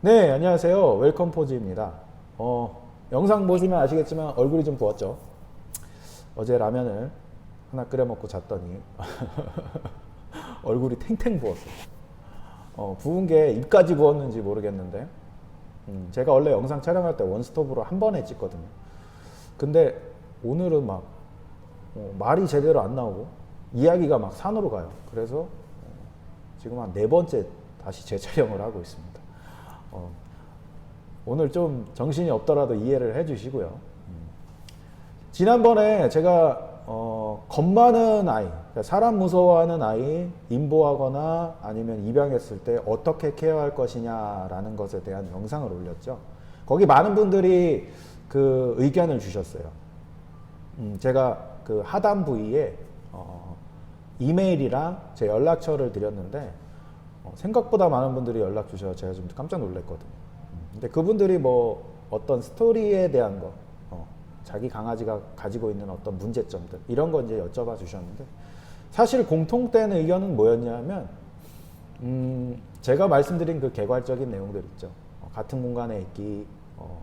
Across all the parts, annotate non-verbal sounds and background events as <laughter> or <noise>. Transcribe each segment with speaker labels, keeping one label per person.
Speaker 1: 네, 안녕하세요. 웰컴 포즈입니다. 어, 영상 보시면 아시겠지만 얼굴이 좀 부었죠. 어제 라면을 하나 끓여 먹고 잤더니 <laughs> 얼굴이 탱탱 부었어요. 어, 부은 게 입까지 부었는지 모르겠는데, 음, 제가 원래 영상 촬영할 때 원스톱으로 한 번에 찍거든요. 근데 오늘은 막 어, 말이 제대로 안 나오고 이야기가 막 산으로 가요. 그래서 어, 지금 한 네 번째 다시 재촬영을 하고 있습니다. 어, 오늘 좀 정신이 없더라도 이해를 해주시고요. 음. 지난번에 제가 어, 겁 많은 아이, 그러니까 사람 무서워하는 아이 임보하거나 아니면 입양했을 때 어떻게 케어할 것이냐라는 것에 대한 영상을 올렸죠. 거기 많은 분들이 그 의견을 주셨어요. 음, 제가 그 하단 부위에 어, 이메일이랑 제 연락처를 드렸는데 어, 생각보다 많은 분들이 연락 주셔서 제가 좀 깜짝 놀랐거든요. 음, 근데 그분들이 뭐 어떤 스토리에 대한 거, 어, 자기 강아지가 가지고 있는 어떤 문제점들 이런 거 이제 여쭤봐 주셨는데 사실 공통된 의견은 뭐였냐면 음, 제가 말씀드린 그 개괄적인 내용들 있죠. 어, 같은 공간에 있기, 어,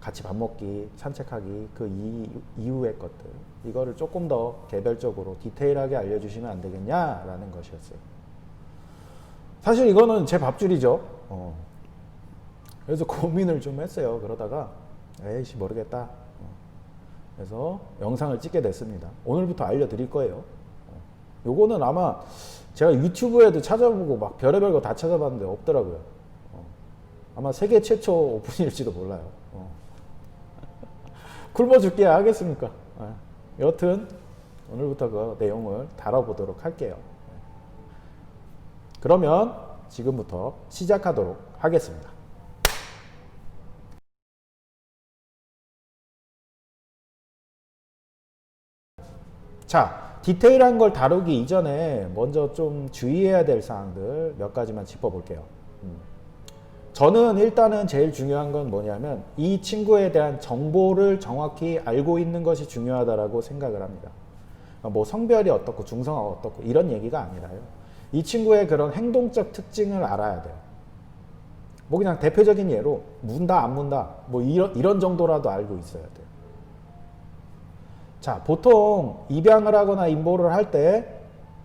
Speaker 1: 같이 밥 먹기, 산책하기, 그 이, 이후의 것들. 이거를 조금 더 개별적으로 디테일하게 알려주시면 안 되겠냐라는 것이었어요. 사실 이거는 제 밥줄이죠. 어. 그래서 고민을 좀 했어요. 그러다가, 에이씨, 모르겠다. 어. 그래서 영상을 찍게 됐습니다. 오늘부터 알려드릴 거예요. 어. 요거는 아마 제가 유튜브에도 찾아보고 막 별의별 거 다 찾아봤는데 없더라고요. 어. 아마 세계 최초 오픈일지도 몰라요. 어. <laughs> 굶어 죽게 하겠습니까? 예. 여튼 오늘부터 그 내용을 다뤄보도록 할게요. 예. 그러면 지금부터 시작하도록 하겠습니다. 자, 디테일한 걸 다루기 이전에 먼저 좀 주의해야 될 사항들 몇 가지만 짚어볼게요. 음. 저는 일단은 제일 중요한 건 뭐냐면 이 친구에 대한 정보를 정확히 알고 있는 것이 중요하다라고 생각을 합니다. 뭐 성별이 어떻고 중성화가 어떻고 이런 얘기가 아니라요. 이 친구의 그런 행동적 특징을 알아야 돼요. 뭐 그냥 대표적인 예로 문다 안 문다 뭐 이런 이런 정도라도 알고 있어야 돼요. 자 보통 입양을 하거나 임보를 할때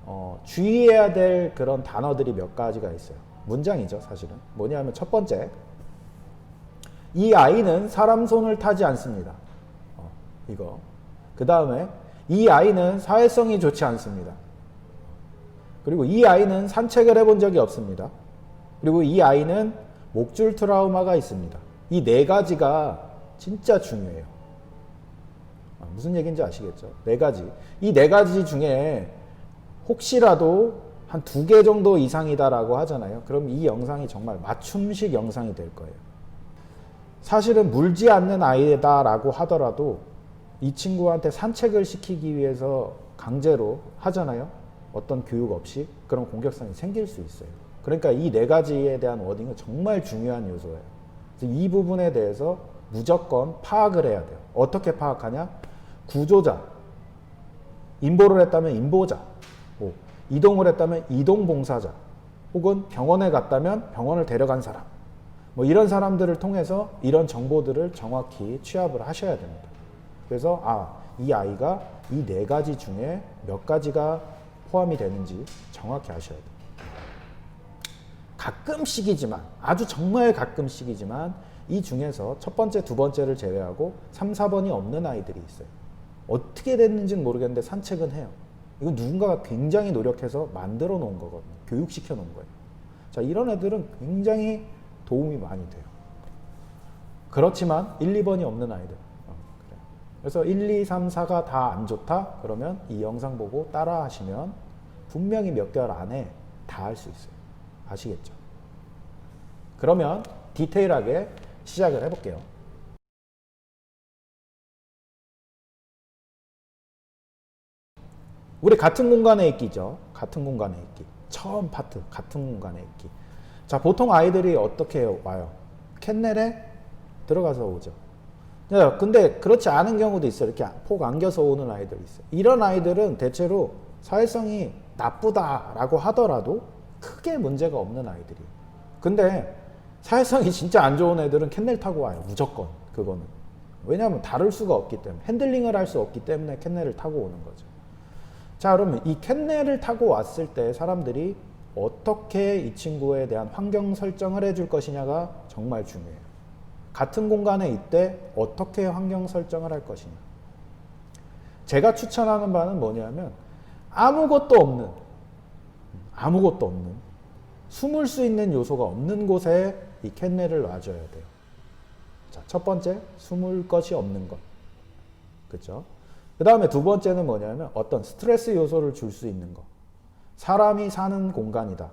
Speaker 1: 어, 주의해야 될 그런 단어들이 몇 가지가 있어요. 문장이죠 사실은 뭐냐면 첫 번째 이 아이는 사람 손을 타지 않습니다. 어, 이거 그 다음에 이 아이는 사회성이 좋지 않습니다. 그리고 이 아이는 산책을 해본 적이 없습니다. 그리고 이 아이는 목줄 트라우마가 있습니다. 이 네 가지가 진짜 중요해요. 아, 무슨 얘기인지 아시겠죠? 네 가지. 이 네 가지 중에 혹시라도 한 두 개 정도 이상이다라고 하잖아요. 그럼 이 영상이 정말 맞춤식 영상이 될 거예요. 사실은 물지 않는 아이다라고 하더라도 이 친구한테 산책을 시키기 위해서 강제로 하잖아요. 어떤 교육 없이 그런 공격성이 생길 수 있어요. 그러니까 이 네 가지에 대한 워딩은 정말 중요한 요소예요. 그래서 이 부분에 대해서 무조건 파악을 해야 돼요. 어떻게 파악하냐? 구조자. 인보를 했다면 인보자. 뭐, 이동을 했다면 이동봉사자. 혹은 병원에 갔다면 병원을 데려간 사람. 뭐 이런 사람들을 통해서 이런 정보들을 정확히 취합을 하셔야 됩니다. 그래서 아, 이 아이가 이 네 가지 중에 몇 가지가 포함이 되는지 정확히 아셔야 돼요. 가끔씩이지만 아주 정말 가끔씩이지만 이 중에서 첫 번째, 두 번째를 제외하고 3, 4번이 없는 아이들이 있어요. 어떻게 됐는지는 모르겠는데 산책은 해요. 이건 누군가가 굉장히 노력해서 만들어 놓은 거거든요. 교육시켜 놓은 거예요. 자, 이런 애들은 굉장히 도움이 많이 돼요. 그렇지만 1, 2번이 없는 아이들. 그래서 1, 2, 3, 4가 다 안 좋다? 그러면 이 영상 보고 따라 하시면 분명히 몇 개월 안에 다 할 수 있어요. 아시겠죠? 그러면 디테일하게 시작을 해볼게요. 우리 같은 공간에 있기죠. 같은 공간에 있기. 처음 파트, 같은 공간에 있기. 자, 보통 아이들이 어떻게 와요? 캔넬에 들어가서 오죠. 네, 근데 그렇지 않은 경우도 있어요. 이렇게 폭 안겨서 오는 아이들이 있어요. 이런 아이들은 대체로 사회성이 나쁘다라고 하더라도 크게 문제가 없는 아이들이에요. 근데 사회성이 <laughs> 진짜 안 좋은 애들은 캔넬 타고 와요. 무조건 그거는. 왜냐하면 다룰 수가 없기 때문에 핸들링을 할 수 없기 때문에 캔넬을 타고 오는 거죠. 자 그러면 이 캔넬을 타고 왔을 때 사람들이 어떻게 이 친구에 대한 환경 설정을 해줄 것이냐가 정말 중요해요. 같은 공간에 있대 어떻게 환경 설정을 할 것이냐. 제가 추천하는 바는 뭐냐면 아무것도 없는 아무것도 없는 숨을 수 있는 요소가 없는 곳에 이 캔넬을 놔줘야 돼요. 자, 첫 번째 숨을 것이 없는 것. 그렇죠? 그 다음에 두 번째는 뭐냐면 어떤 스트레스 요소를 줄 수 있는 것. 사람이 사는 공간이다.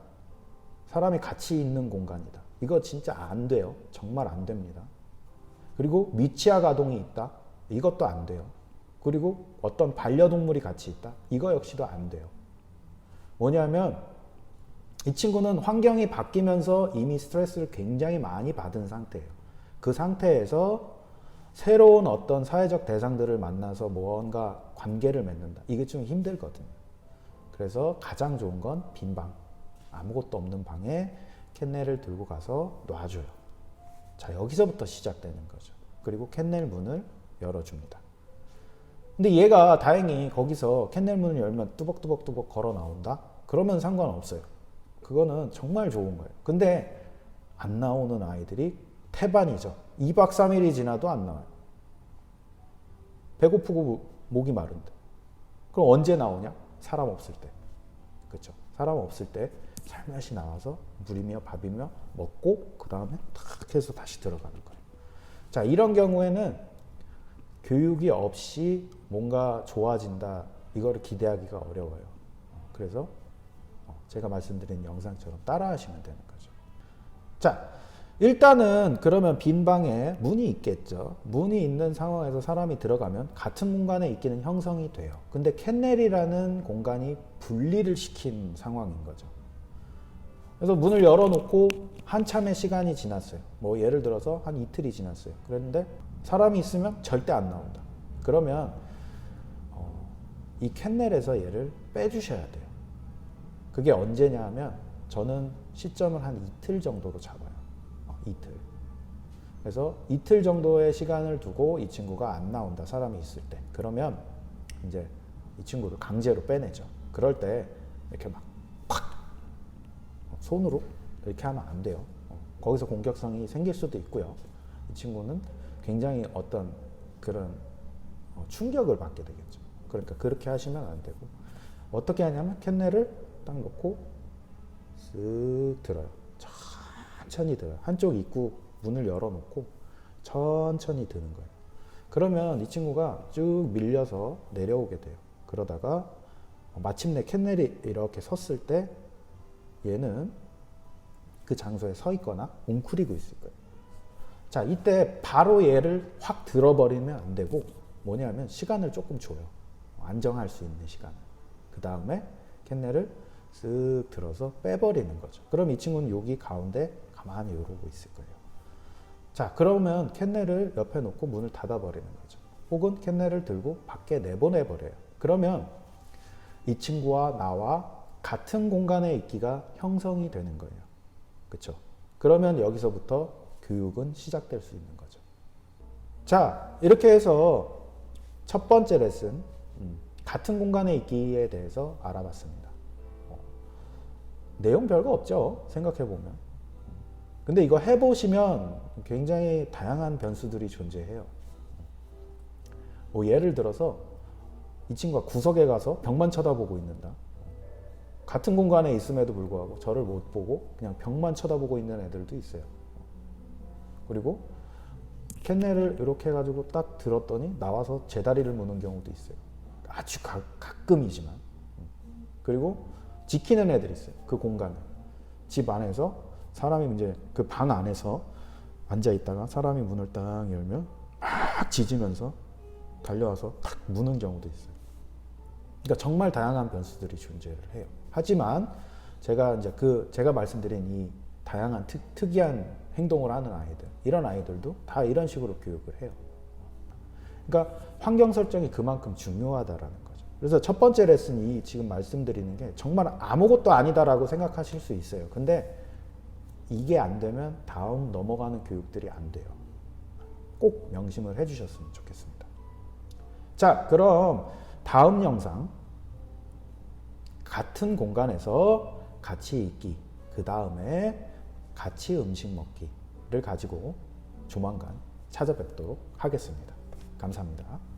Speaker 1: 사람이 같이 있는 공간이다. 이거 진짜 안 돼요. 정말 안 됩니다. 그리고 미취학 아동이 있다. 이것도 안 돼요. 그리고 어떤 반려동물이 같이 있다. 이거 역시도 안 돼요. 뭐냐면 이 친구는 환경이 바뀌면서 이미 스트레스를 굉장히 많이 받은 상태예요. 그 상태에서 새로운 어떤 사회적 대상들을 만나서 뭔가 관계를 맺는다. 이게 좀 힘들거든요. 그래서 가장 좋은 건 빈 방. 아무것도 없는 방에 캔넬을 들고 가서 놔줘요. 자, 여기서부터 시작되는 거죠. 그리고 캔넬 문을 열어줍니다. 근데 얘가 다행히 거기서 캔넬 문을 열면 뚜벅뚜벅뚜벅 걸어 나온다? 그러면 상관없어요. 그거는 정말 좋은 거예요. 근데 안 나오는 아이들이 태반이죠. 2박 3일이 지나도 안 나와요. 배고프고 목이 마른데. 그럼 언제 나오냐? 사람 없을 때. 그렇죠. 사람 없을 때 살며시 나와서 물이며 밥이며 먹고 그 다음에 탁 해서 다시 들어가는 거예요. 자 이런 경우에는 교육이 없이 뭔가 좋아진다 이거를 기대하기가 어려워요. 그래서 어, 제가 말씀드린 영상처럼 따라하시면 되는 거죠. 자 일단은 그러면 빈 방에 문이 있겠죠. 문이 있는 상황에서 사람이 들어가면 같은 공간에 있기는 형성이 돼요. 근데 캔넬이라는 공간이 분리를 시킨 상황인 거죠. 그래서 문을 열어놓고 한참의 시간이 지났어요. 뭐 예를 들어서 한 이틀이 지났어요. 그랬는데 사람이 있으면 절대 안 나온다. 그러면 어, 이 캔넬에서 얘를 빼주셔야 돼요. 그게 언제냐 하면 저는 시점을 한 이틀 정도로 잡아요. 어, 이틀. 그래서 이틀 정도의 시간을 두고 이 친구가 안 나온다. 사람이 있을 때. 그러면 이제 이 친구를 강제로 빼내죠. 그럴 때 이렇게 막 팍! 손으로 이렇게 하면 안 돼요. 어, 거기서 공격성이 생길 수도 있고요. 이 친구는 굉장히 어떤 그런 어, 충격을 받게 되겠죠. 그러니까 그렇게 하시면 안 되고 어떻게 하냐면 캔넬을 딱 놓고 쓱 들어요. 천천히 들어요. 한쪽 입구 문을 열어놓고 천천히 드는 거예요. 그러면 이 친구가 쭉 밀려서 내려오게 돼요. 그러다가 마침내 캔넬이 이렇게 섰을 때 얘는 그 장소에 서 있거나 웅크리고 있을 거예요. 자, 이때 바로 얘를 확 들어버리면 안 되고 뭐냐면 시간을 조금 줘요. 안정할 수 있는 시간을. 그 다음에 캔넬을 쓱 들어서 빼버리는 거죠. 그럼 이 친구는 여기 가운데 가만히 이러고 있을 거예요. 자, 그러면 캔넬을 옆에 놓고 문을 닫아버리는 거죠. 혹은 캔넬을 들고 밖에 내보내버려요. 그러면 이 친구와 나와 같은 공간에 있기가 형성이 되는 거예요. 그렇죠? 그러면 여기서부터 교육은 시작될 수 있는 거죠. 자, 이렇게 해서 첫 번째 레슨 음, 같은 공간에 있기에 대해서 알아봤습니다. 어, 내용 별거 없죠. 생각해 보면. 근데 이거 해보시면 굉장히 다양한 변수들이 존재해요. 뭐 예를 들어서 이 친구가 구석에 가서 벽만 쳐다보고 있는다. 같은 공간에 있음에도 불구하고 저를 못 보고 그냥 벽만 쳐다보고 있는 애들도 있어요. 그리고 캔넬을 이렇게 해가지고 딱 들었더니 나와서 제 다리를 무는 경우도 있어요. 아주 가, 가끔이지만. 그리고 지키는 애들이 있어요. 그 공간을. 집 안에서 사람이 이제 그 방 안에서 앉아 있다가 사람이 문을 딱 열면 막 짖으면서 달려와서 탁 무는 경우도 있어요. 그러니까 정말 다양한 변수들이 존재를 해요. 하지만 제가 이제 그 제가 말씀드린 이 다양한 특, 특이한 행동을 하는 아이들 이런 아이들도 다 이런 식으로 교육을 해요. 그러니까 환경 설정이 그만큼 중요하다라는 거죠. 그래서 첫 번째 레슨이 지금 말씀드리는 게 정말 아무것도 아니다라고 생각하실 수 있어요. 근데 이게 안 되면 다음 넘어가는 교육들이 안 돼요. 꼭 명심을 해주셨으면 좋겠습니다. 자, 그럼 다음 영상 같은 공간에서 같이 있기, 그 다음에 같이 음식 먹기를 가지고 조만간 찾아뵙도록 하겠습니다. 감사합니다.